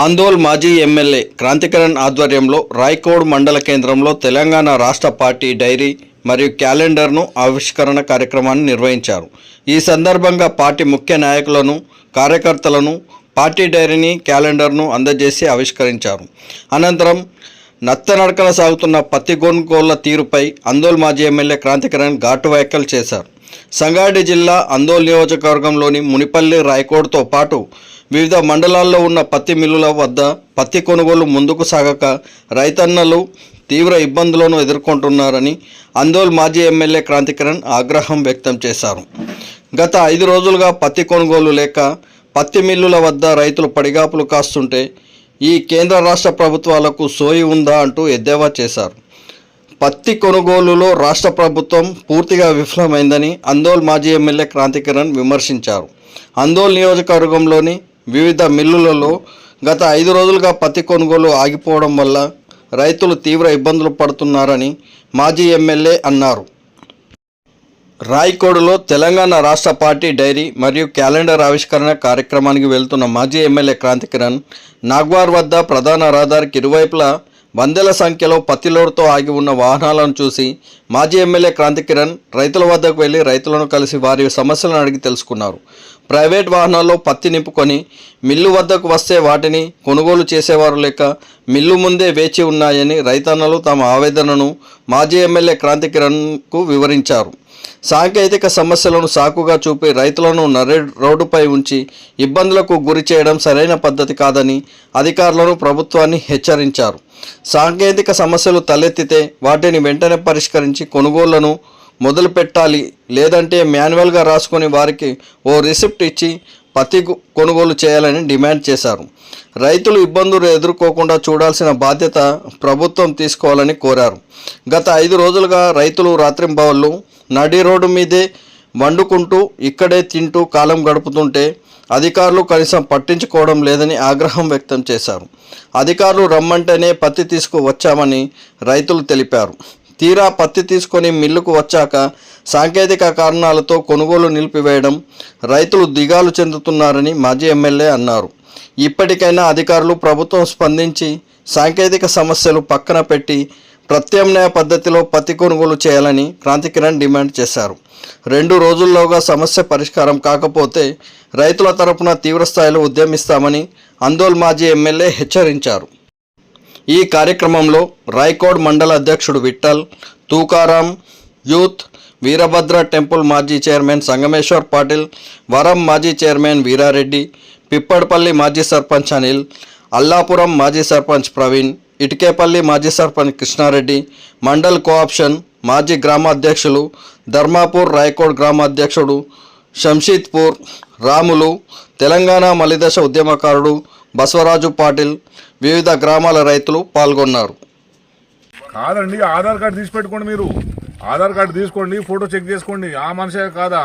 ఆందోళ్ మాజీ ఎమ్మెల్యే క్రాంతికరణ్ ఆధ్వర్యంలో రాయ్కోడ్ మండల కేంద్రంలో తెలంగాణ రాష్ట్ర పార్టీ డైరీ మరియు క్యాలెండర్ను ఆవిష్కరణ కార్యక్రమాన్ని నిర్వహించారు. ఈ సందర్భంగా పార్టీ ముఖ్య నాయకులను కార్యకర్తలను పార్టీ డైరీని క్యాలెండర్ను అందజేసి ఆవిష్కరించారు. అనంతరం నత్తనడకన సాగుతున్న పత్తి తీరుపై అందోల్ మాజీ ఎమ్మెల్యే క్రాంతికరణ్ ఘాటు వ్యాఖ్యలు చేశారు. సంగారెడ్డి జిల్లా అందోల్ నియోజకవర్గంలోని మునిపల్లి రాయకోడ్తో పాటు వివిధ మండలాల్లో ఉన్న పత్తి మిల్లుల వద్ద పత్తి కొనుగోలు ముందుకు సాగక రైతన్నలు తీవ్ర ఇబ్బందులను ఎదుర్కొంటున్నారని అందోల్ మాజీ ఎమ్మెల్యే క్రాంతికరణ్ ఆగ్రహం వ్యక్తం చేశారు. గత ఐదు రోజులుగా పత్తి కొనుగోలు లేక పత్తి మిల్లుల వద్ద రైతులు పడిగాపులు కాస్తుంటే ఈ కేంద్ర రాష్ట్ర ప్రభుత్వాలకు సోయి ఉందా అంటూ ఎద్దేవా చేశారు. పత్తి కొనుగోలులో రాష్ట్ర ప్రభుత్వం పూర్తిగా విఫలమైందని అందోల్ మాజీ ఎమ్మెల్యే క్రాంతికిరణ్ విమర్శించారు. అందోల్ నియోజకవర్గంలోని వివిధ మిల్లులలో గత ఐదు రోజులుగా పత్తి కొనుగోలు ఆగిపోవడం వల్ల రైతులు తీవ్ర ఇబ్బందులు పడుతున్నారని మాజీ ఎమ్మెల్యే అన్నారు. రాయకోడులో తెలంగాణ రాష్ట్ర పార్టీ డైరీ మరియు క్యాలెండర్ ఆవిష్కరణ కార్యక్రమానికి వెళ్తున్న మాజీ ఎమ్మెల్యే క్రాంతికిరణ్ నాగ్వార్ వద్ద ప్రధాన రహదారికి ఇరువైపులా వందల సంఖ్యలో పత్తిలోడుతో ఆగి ఉన్న వాహనాలను చూసి మాజీ ఎమ్మెల్యే క్రాంతికిరణ్ రైతుల వద్దకు వెళ్ళి రైతులను కలిసి వారి సమస్యలను అడిగి తెలుసుకున్నారు. ప్రైవేట్ వాహనాల్లో పత్తి నింపుకొని మిల్లు వద్దకు వస్తే వాటిని కొనుగోలు చేసేవారు లేక మిల్లు ముందే వేచి ఉన్నాయని రైతన్నలు తమ ఆవేదనను మాజీ ఎమ్మెల్యే క్రాంతికిరణ్కు వివరించారు. సాంకేతిక సమస్యలను సాకుగా చూపి రైతులను నరే రోడ్డుపై ఉంచి ఇబ్బందులకు గురి చేయడం సరైన పద్ధతి కాదని అధికారులను ప్రభుత్వాన్ని హెచ్చరించారు. సాంకేతిక సమస్యలు తలెత్తితే వాటిని వెంటనే పరిష్కరించి కొనుగోళ్ళను మొదలు పెట్టాలి లేదంటే మాన్యువల్గా రాసుకొని వారికి ఓ రిసిప్ట్ ఇచ్చి పత్తి కొనుగోలు చేయాలని డిమాండ్ చేశారు. రైతులు ఇబ్బందులు ఎదుర్కోకుండా చూడాల్సిన బాధ్యత ప్రభుత్వం తీసుకోవాలని కోరారు. గత ఐదు రోజులుగా రైతులు రాత్రింబవళ్ళు నడి రోడ్డు మీదే వండుకుంటూ ఇక్కడే తింటూ కాలం గడుపుతుంటే అధికారులు కనీసం పట్టించుకోవడం లేదని ఆగ్రహం వ్యక్తం చేశారు. అధికారులు రమ్మంటేనే పత్తి తీసుకువచ్చామని రైతులు తెలిపారు. తీరా పత్తి తీసుకొని మిల్లుకు వచ్చాక సాంకేతిక కారణాలతో కొనుగోలు నిలిపివేయడం రైతులు దిగాలు చెందుతున్నారని మాజీ ఎమ్మెల్యే అన్నారు. ఇప్పటికైనా అధికారులు ప్రభుత్వం స్పందించి సాంకేతిక సమస్యలు పక్కన పెట్టి ప్రత్యామ్నాయ పద్ధతిలో పత్తి కొనుగోలు చేయాలని క్రాంతికిరణ్ డిమాండ్ చేశారు. రెండు రోజుల్లోగా సమస్య పరిష్కారం కాకపోతే రైతుల తరపున తీవ్రస్థాయిలో ఉద్యమిస్తామని అందోల్ మాజీ ఎమ్మెల్యే హెచ్చరించారు. ఈ కార్యక్రమంలో రాయకోడ్ మండల అధ్యక్షుడు విఠల్ తూకారాం యూత్ వీరభద్ర టెంపుల్ మాజీ చైర్మన్ సంగమేశ్వర్ పాటిల్ వరం మాజీ చైర్మన్ వీరారెడ్డి పిప్పడపల్లి మాజీ సర్పంచ్ అనిల్ అల్లాపురం మాజీ సర్పంచ్ ప్రవీణ్ ఇటికేపల్లి మాజీ సర్పంచ్ కృష్ణారెడ్డి మండల్ కోఆప్షన్ మాజీ గ్రామాధ్యక్షులు ధర్మాపూర్ రాయకోడ్ గ్రామాధ్యక్షుడు షంషీద్పూర్ శంషీద్పూర్ రాములు తెలంగాణ మలిదశ ఉద్యమకారుడు బసవరాజు పాటిల్ వివిధ గ్రామాల రైతులు పాల్గొన్నారు. కాదండి ఆధార్ కార్డు తీసి పెట్టుకోండి మీరు. ఆధార్ కార్డు తీసుకోండి ఫోటో చెక్ చేసుకోండి. ఆ మనిషే కాదా?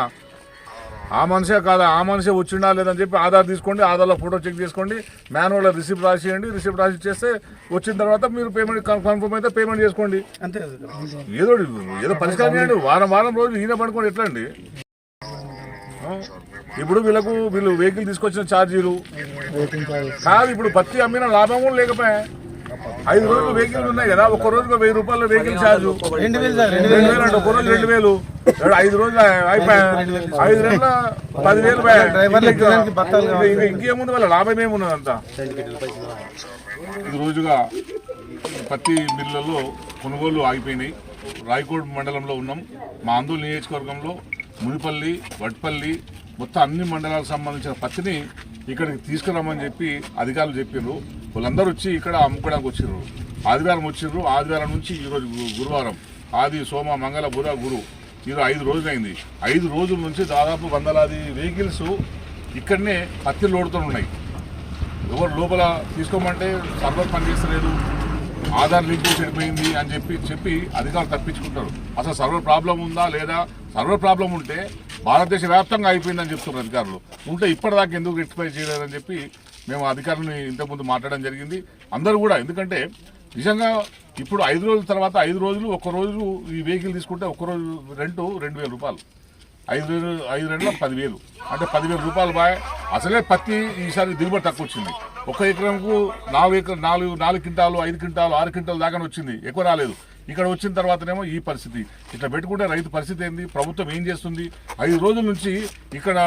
ఆ మనిషే కాదా? ఆ మనిషే వచ్చిండా లేదని చెప్పి ఆధార్ తీసుకోండి ఆధార్లో ఫోటో చెక్ చేసుకోండి. మాన్యువల్ రిసిప్ట్ రాసియండి రిసిప్ట్ రాసి చేస్తే వచ్చిన తర్వాత మీరు పేమెంట్ కన్ఫర్మ్ అయితే పేమెంట్ చేసుకోండి. అంతే ఏదో ఏదో పరిష్కారం చేయండి. వారం వారం రోజులు ఈయన పడుకోండి ఎట్లా అండి ఆ? ఇప్పుడు వీళ్ళకు వీళ్ళు వెహికల్ తీసుకొచ్చిన ఛార్జీలు కాదు ఇప్పుడు పత్తి అమ్మిన లాభం కూడా లేకపోయా. ఐదు రోజులు వెహికల్ ఉన్నాయి కదా ఒక్క రోజుకు వెయ్యి రూపాయల వెహికల్ ఛార్జ్ రెండు వేలు అంటే ఒక రోజు రెండు వేలు. ఐదు రోజులు అయిపోయా. ఐదు నెలల పదివేలు ఇంకేముంది వాళ్ళ లాభం ఏమున్నది అంతా? రోజుగా పత్తి మిల్లులలో కొనుగోలు ఆగిపోయినాయి. రాయకోడ్ మండలంలో ఉన్నాం. మా ఆందోళన నియోజకవర్గంలో మునిపల్లి వడ్పల్లి మొత్తం అన్ని మండలాలకు సంబంధించిన పత్తిని ఇక్కడికి తీసుకురమ్మని చెప్పి అధికారులు చెప్పారు వాళ్ళందరూ వచ్చి ఇక్కడ అమ్ముకోవడానికి వచ్చిర్రు. ఆదివారం వచ్చిర్రు. ఆదివారం నుంచి ఈరోజు గురువారం. ఆది సోమ మంగళ బుధ గురు. ఈరోజు ఐదు రోజులైంది. ఐదు రోజుల నుంచి దాదాపు వందలాది వెహికల్స్ ఇక్కడనే పత్తి లోడుతూ ఉన్నాయి ఎవరు లోపల తీసుకోమంటే సర్వర్ పనిచేస్తలేదు. ఆధార్ లింక్ చెడిపోయింది అని చెప్పి చెప్పి అధికారులు తప్పించుకుంటారు. అసలు సర్వర్ ప్రాబ్లం ఉందా లేదా? సర్వర్ ప్రాబ్లం ఉంటే భారతదేశ వ్యాప్తంగా అయిపోయిందని చెప్తున్నారు అధికారులు. ఉంటే ఇప్పటిదాకా ఎందుకు రెక్టిఫై చేయలేదని చెప్పి మేము అధికారులను ఇంతకుముందు మాట్లాడడం జరిగింది. అందరూ కూడా ఎందుకంటే నిజంగా ఇప్పుడు ఐదు రోజుల తర్వాత ఐదు రోజులు ఒక్క రోజు ఈ వెహికల్ తీసుకుంటే ఒక్క రోజు రెంటు రెండు వేల రూపాయలు. ఐదు వేలు ఐదు రెండు పదివేలు. అంటే పదివేలు రూపాయలు బాయ్. అసలే పత్తి ఈసారి దిగుబడి తక్కువ వచ్చింది ఒక ఎకరంకు నాలుగు ఎకరం నాలుగు నాలుగు క్వింటాలు ఐదు క్వింటాలు ఆరు క్వింటాలు దాకా వచ్చింది. ఎక్కువ రాలేదు. ఇక్కడ వచ్చిన తర్వాతనేమో ఈ పరిస్థితి. ఇట్లా పెట్టుకుంటే రైతు పరిస్థితి ఏంది? ప్రభుత్వం ఏం చేస్తుంది? ఐదు రోజుల నుంచి ఇక్కడ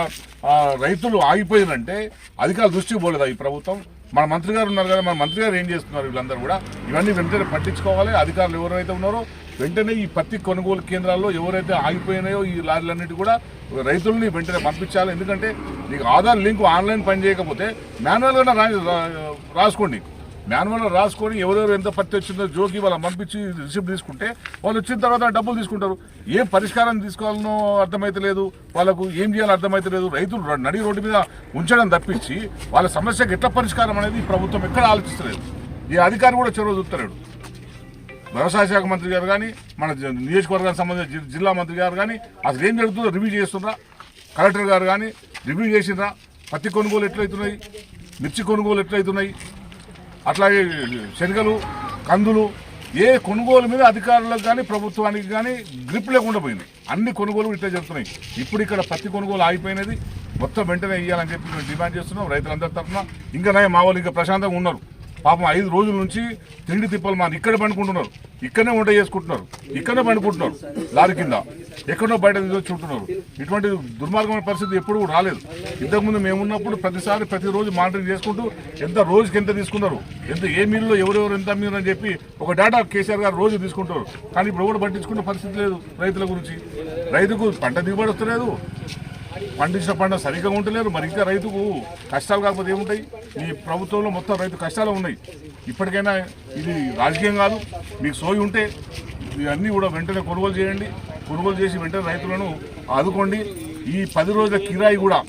రైతులు ఆగిపోయినంటే అధికారులు దృష్టికి పోలేదా ఈ ప్రభుత్వం? మన మంత్రి గారు ఉన్నారు కదా మన మంత్రి గారు ఏం చేస్తున్నారు వీళ్ళందరూ కూడా? ఇవన్నీ వెంటనే పట్టించుకోవాలి. అధికారులు ఎవరైతే ఉన్నారో వెంటనే ఈ పత్తి కొనుగోలు కేంద్రాల్లో ఎవరైతే ఆగిపోయినాయో ఈ లారీలన్నిటి కూడా రైతుల్ని వెంటనే పంపించాలి. ఎందుకంటే నీకు ఆధార్ లింక్ ఆన్లైన్ పని చేయకపోతే మాన్యువల్గా రా రాసుకోండి. మాన్యువల్గా రాసుకొని ఎవరెవరు ఎంత పత్తి వచ్చిందో జోకి వాళ్ళ పంపించి రిసిప్ట్ తీసుకుంటే వాళ్ళు వచ్చిన తర్వాత డబ్బులు తీసుకుంటారు. ఏం పరిష్కారం తీసుకోవాలనో అర్థమైతలేదు వాళ్ళకు ఏం చేయాలో అర్థమైతలేదు రైతులు నడి రోడ్డు మీద ఉంచడం తప్పించి వాళ్ళ సమస్యకు ఎట్లా పరిష్కారం అనేది ఈ ప్రభుత్వం ఎక్కడ ఆలోచిస్తలేదు. ఈ అధికారి కూడా చొరవ చూస్తలేడు. వ్యవసాయ శాఖ మంత్రి గారు కానీ మన నియోజకవర్గానికి సంబంధించిన జిల్లా మంత్రి గారు కానీ అసలు ఏం జరుగుతుందో రివ్యూ చేస్తుండ్రా? కలెక్టర్ గారు కానీ రివ్యూ చేసిండ్రా? పత్తి కొనుగోలు ఎట్లయితున్నాయి? మిర్చి కొనుగోలు ఎట్లయితున్నాయి? అట్లాగే శనగలు కందులు ఏ కొనుగోలు మీద అధికారులకు కానీ ప్రభుత్వానికి కానీ గ్రిప్ లేకుండా పోయింది అన్ని కొనుగోలు ఇట్లా జరుగుతున్నాయి. ఇప్పుడు ఇక్కడ పత్తి కొనుగోలు ఆగిపోయినది మొత్తం వెంటనే ఇవ్వాలని చెప్పి మేము డిమాండ్ చేస్తున్నాం రైతులందరి తరఫున. ఇంకా నయం మా వాళ్ళు ఇంకా ప్రశాంతంగా ఉన్నారు. పాపం ఐదు రోజుల నుంచి తిండి తిప్పలు మా ఇక్కడ పండుకుంటున్నారు. ఇక్కడనే వంట చేసుకుంటున్నారు. ఇక్కడనే పండుకుంటున్నారు. లారీ కింద. ఎక్కడో బయట తీసుకొచ్చి ఇటువంటి దుర్మార్గమైన పరిస్థితి ఎప్పుడు కూడా రాలేదు. ఇంతకుముందు మేము ఉన్నప్పుడు ప్రతిసారి ప్రతిరోజు మానిటరింగ్ చేసుకుంటూ ఎంత రోజుకి ఎంత తీసుకున్నారు ఎంత ఏ మిల్లులో ఎవరెవరు ఎంత మీరు అని చెప్పి ఒక డేటా కేసీఆర్ గారు రోజు తీసుకుంటారు. కానీ ఇప్పుడు ఎవరు పట్టించుకునే పరిస్థితి లేదు రైతుల గురించి. రైతుకు పంట దిగుబడి వస్తలేదు. పండించిన పంట సరిగ్గా ఉండలేరు మరి ఇంకా రైతుకు కష్టాలు కాకపోతే ఏముంటాయి? ఈ ప్రభుత్వంలో మొత్తం రైతు కష్టాలు ఉన్నాయి. ఇప్పటికైనా ఇది రాజకీయం కాదు. మీకు సోయి ఉంటే ఇవన్నీ కూడా వెంటనే కొనుగోలు చేయండి. కొనుగోలు చేసి వెంటనే రైతులను ఆదుకోండి. ఈ పది రోజుల కిరాయి కూడా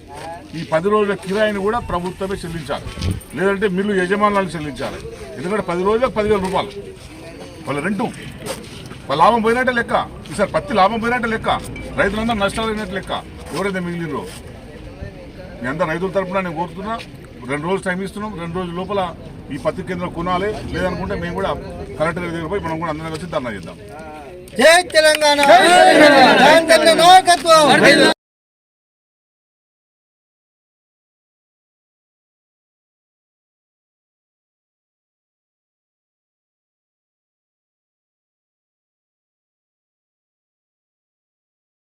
ఈ పది రోజుల కిరాయిని కూడా ప్రభుత్వమే చెల్లించాలి. లేదంటే మిల్లు యజమానులను చెల్లించాలి. ఎందుకంటే పది రోజులకు పదివేల రూపాయలు. వాళ్ళ రెంటు. వాళ్ళ లాభం పోయినట్టే లెక్క. ఈసారి పత్తి లాభం పోయినట్టే లెక్క. రైతులందరూ నష్టాలు అయినట్టు లెక్క. ఎవరైతే మిగిలినరో మీ అందరు రైతుల తరపున నేను కోరుతున్నా రెండు రోజులు టైం ఇస్తున్నాం రెండు రోజుల లోపల ఈ పత్తి కేంద్రం కొనాలి. లేదనుకుంటే మేము కూడా కలెక్టర్ దగ్గర పోయి మనం కూడా అందరం కలిసి ధర్నా చేద్దాం. జై తెలంగాణ.